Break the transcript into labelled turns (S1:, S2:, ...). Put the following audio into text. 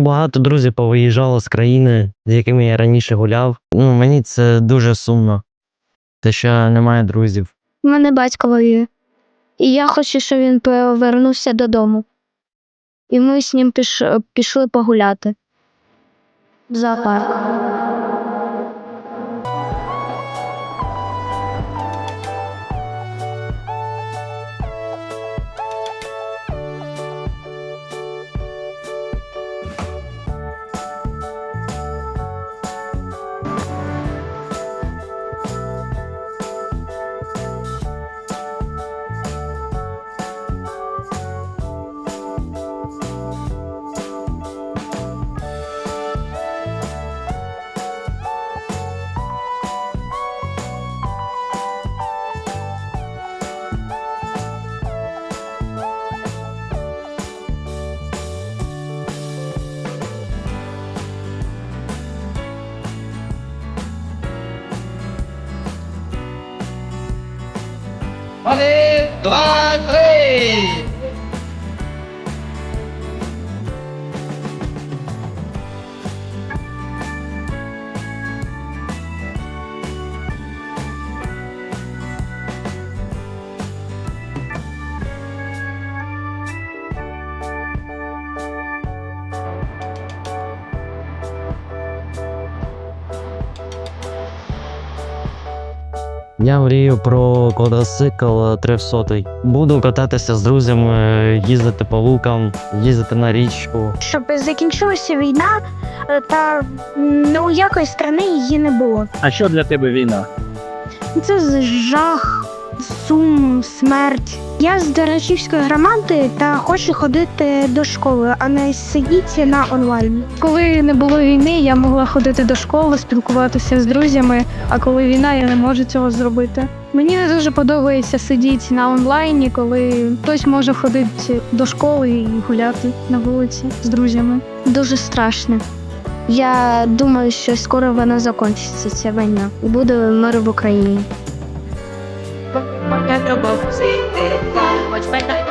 S1: Ну, багато друзів повиїжджало з країни, з якими я раніше гуляв. Ну, мені це дуже сумно. Те, що немає друзів.
S2: У мене батько воює. І я хочу, щоб він повернувся додому. І ми з ним піш... пішли погуляти. В зоопарк.
S3: Vale, bye.
S1: Я мрію про квадроцикл 300. Буду кататися з друзями, їздити по лукам, їздити на річку.
S2: Щоб закінчилася війна, е, та ну, у якої країни її не було.
S3: А що для тебе війна?
S2: Це жах, сум, смерть. Я з Дорочівської громади та хочу ходити до школи, а не сидіти на онлайн.
S4: Коли не було війни, я могла ходити до школи, спілкуватися з друзями. А коли війна, я не можу цього зробити. Мені не дуже подобається сидіти на онлайні, коли хтось може ходити до школи і гуляти на вулиці з друзями.
S2: Дуже страшно. Я думаю, що скоро вона закінчиться, ця війна, і буде мир в Україні. quebra o banco. Pode pegar.